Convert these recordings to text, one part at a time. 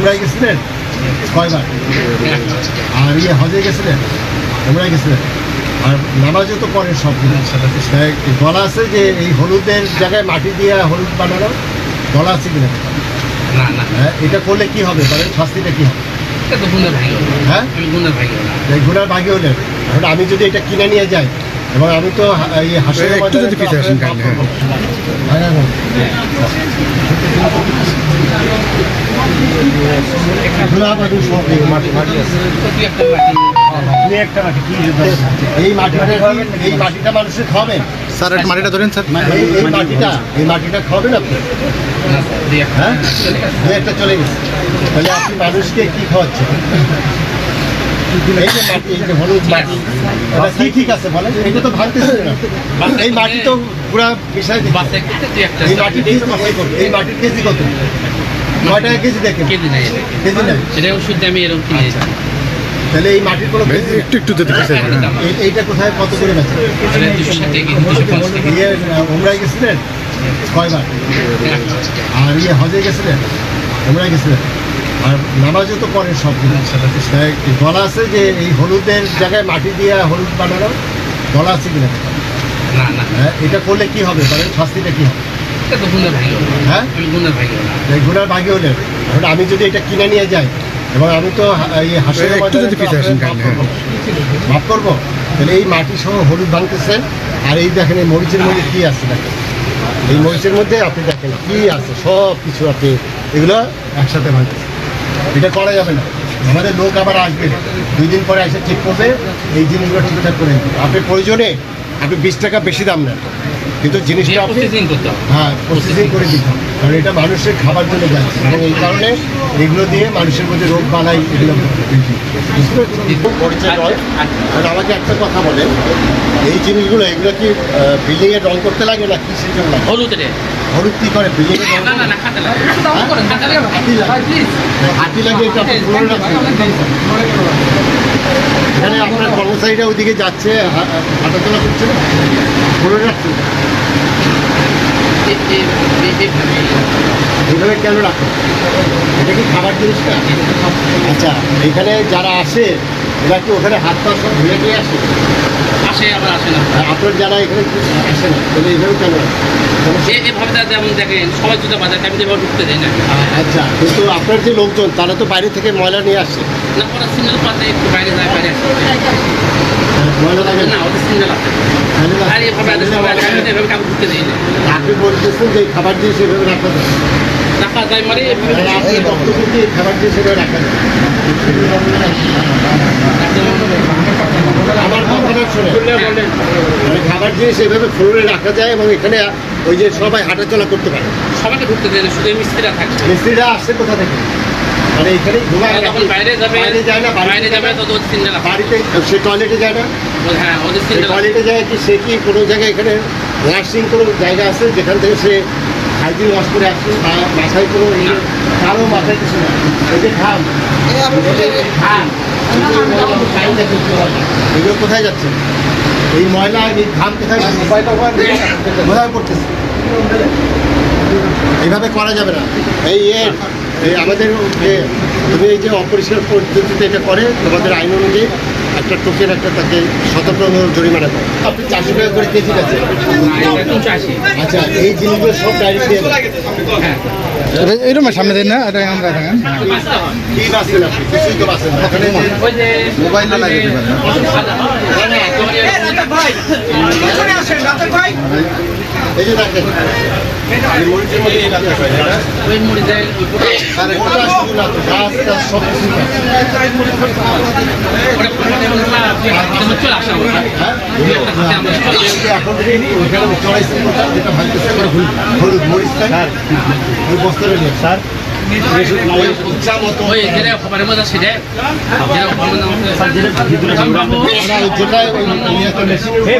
উমরায় গেছিলেন কয়বার? আর ইয়ে হজে গেছিলেন উমরায় গেছিলেন আর নামাজও তো পড়েন সব বলা আছে যে এই হলুদের জায়গায় মাটি দিয়ে হলুদ বানানো? বলা আছে কিনা? না না। হ্যাঁ এটা করলে কি হবে? বলেন শাস্তিটা কি হবে? এটা তো গুণের ভাই হলো হ্যাঁ হলো ঘোড়ার ভাগে হলেন এখন আমি যদি এটা কিনে নিয়ে যাই এবং আমি তো এই হাসির একটু যদি পিছিয়ে আসেন হ্যাঁ। এই মাটিটা এই মাটিটা মানুষের খাবেন। স্যার মাটিটা ধরেন স্যার। এই মাটিটা এই খাবেন আপনি? হ্যাঁ? একটা চলে গেছে। তাহলে আপনি মানুষকে কি খাওয়াচ্ছেন? এই যে মাটি এই যে হলুদ মাটি। এটা কি ঠিক আছে বলেন? এটা তো ভাঙতেছে না। এই মাটি তো পুরা বিষয় এই মাটির এই মাটির কেজি কত? নয় টাকা কেজি দেখেন? কেজি নাই কেজি নাই? সেটা ওষুধ আমি এরকম কিনে তাহলে এই মাটির কোনো একটু একটু হ্যাঁ। এইটা কোথায়? কত করে বেচে? ইয়ে গেছিলেন? কয়বার? আর ইয়ে হজে গেছিলেন? উমরায় গেছিলেন? আর নামাজও তো পড়েন সব দিন। বলা আছে যে এই হলুদের জায়গায় মাটি দিয়ে হলুদ বানানো? বলা আছে কিনা? না না। হ্যাঁ এটা করলে কি হবে? বলেন শাস্তিটা কি হবে? এটা তো গুণের ভাই হলো। হ্যাঁ? আমি গুণের ভাই হলো। এই ঘোড়ার ভাগে হলেন এখন আমি যদি এটা কিনে নিয়ে যাই এবং আমি তো এই হাসির একটু যদি পিছিয়ে আসেন কাইন্ডলি। মাফ করব? তাহলে এই মাটি সহ হলুদ ভাঙতেছেন আর এই দেখেন এই মরিচের মধ্যে কি আছে দেখেন। এই মরিচের মধ্যে আপনি দেখেন কি আছে সব কিছু আপনি এগুলো একসাথে ভাঙতেছেন। এটা করা যাবে না। আমাদের লোক আবার আসবে। দুই দিন পরে এসে ঠিক করবে এই জিনিসগুলো ঠিকঠাক করে দিবে। আপনি প্রয়োজনে আপনি বিশ টাকা বেশি দাম নেন। কিন্তু জিনিসটা আপনি করতে হবে। হ্যাঁ প্রসেসিং করে দিতে হবে। কারণ এটা মানুষের খাবার জন্য যাচ্ছে। এবং এই কারণে এগুলো দিয়ে মানুষের মধ্যে রোগ বালাই এগুলো বুঝতে পরিচয় নয়। আর আমাকে একটা কথা বলেন এই জিনিসগুলো এগুলো কি বিল্ডিং এ রং করতে লাগে না কি সেই জন্য হলুদ রে। হলুদ কি করে? বিল্ডিং এ রং না না না খাতে লাগে। হাতি লাগে। হাতি এটা। এখানে আপনার কর্মচারীরা ওইদিকে যাচ্ছে হাঁটাচলা করছে না? পুরো রাখছেন? এ- এ- এ- এইভাবে। এইভাবে কেন রাখো? এটা কি খাবার জিনিস না? আচ্ছা এখানে যারা আসে এরা কি ওখানে হাত পা সব ধুয়ে দিয়ে আসে? আসে আবার আসে না। আপনার যারা এখানে আসে না তাহলে কেন এভাবে তারা যেমন দেখেন সবাই জুতা বাজার আমি তো এভাবে ঢুকতে দেয় না। আচ্ছা কিন্তু আপনার যে লোকজন তারা তো বাইরে থেকে ময়লা নিয়ে আসছে না ওরা সিঙ্গেল পাতে একটু বাইরে যায় বাইরে আসে ময়লা লাগে না না ওদের সিঙ্গেল আছে তাহলে না- আর এভাবে এদের সবাই আছে, আমি তো এভাবে কাউকে ঢুকতে দেই না আপনি বলতেছেন যে খাবার দিয়ে সেভাবে রাখা যায়। রাখা যায় মানে আপনি বক্তব্য দিয়ে খাবার দিয়ে সেভাবে রাখা যায়। আমার কথাটা শুনে মানে খাবার জিনিস এভাবে ফ্লোরে রাখা যায় এবং এখানে ওই যে সবাই হাঁটাচলা করতে পারে। সবাইকে ঢুকতে দেয় শুধু মিস্ত্রিরা থাকে। মিস্ত্রিরা আসছে কোথা থেকে? মানে এখানেই ঘুমায় যখন বাইরে যাবে বাইরে যায় না বাইরে যাবে তো আছে বাড়িতে সে টয়লেটে যায় না? হ্যাঁ ওদের টয়লেটে যায় কি সে কি কোনো জায়গায় এখানে নার্সিং কোনো জায়গা আছে যেখান থেকে সে হাইজিন ওয়াশ করে আসছে মাথায় কোনো ইয়ে কারও মাথায় কিছু না। ওই যে ঘাম ঘাম এগুলো কোথায় যাচ্ছে? এই ময়লা এই ঘাম কোথায় কোথায় পড়তেছে? এইভাবে করা যাবে না। এই এই আমাদের তুমি এই যে অপরিষ্কার পদ্ধতিতে এটা করে তোমাদের আইন অনুযায়ী একটা টোকেন একটা তাকে সতর্ক জরিমানা দেয় আপনি চারশো টাকা করে কেজি আছে আচ্ছা এই জিনিসগুলো সব ডাইরেক্ট দিয়ে। হ্যাঁ এরকম সামনে দেন না এটা আমরা দেখেন কি আপনি কিছুই তো ওখানে মোবাইল না দিবেন এই যে দেখেন হয়, হ্যাঁ? সব কিছু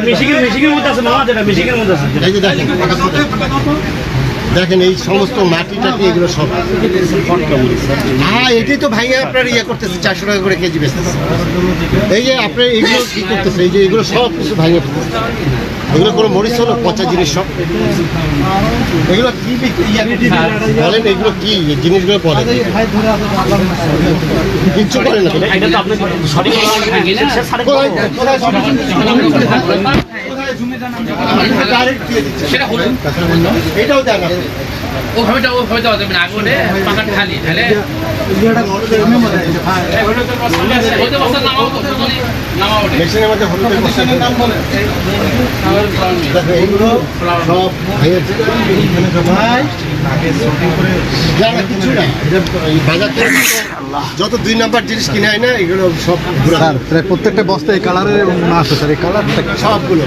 মেশিনের মিশিকের মধ্যে আছে মামা যেটা মিশিকের মধ্যে আছে। দেখেন এই সমস্ত মাটি টাটি এগুলো সব? হ্যাঁ এটাই তো ভাইয়া আপনার ইয়ে করতেছে চারশো টাকা করে কেজি বেচতেছে। এই যে আপনার এগুলো কি করতেছে? এই যে এগুলো সব কিছু ভাইয়া ফেলতেছে এগুলো কোনো মরিচ হলো পচা জিনিস সব? এগুলো কি বলেন এগুলো কি জিনিসগুলো বলেন। কিচ্ছু করেন না। কোথায়- সঠিক ওভাবে ওভাবে দেওয়া যাবে না আগে ওঠে পাকা ঢালি ঢালে। ওদের বস্তা নামাও তো তখনই নামা ওঠে মেশিনের মধ্যে হলুদের বস্তা দেখো এইগুলো সব ভেঙেছে। না, না, কিছু না এটা এই বাজার থেকে যত দুই নাম্বার জিনিস কিনে হয় না এগুলো সব স্যার প্রত্যেকটা বস্তা এই কালারের এবং মাছ আছে স্যার এই কালারটা সবগুলো।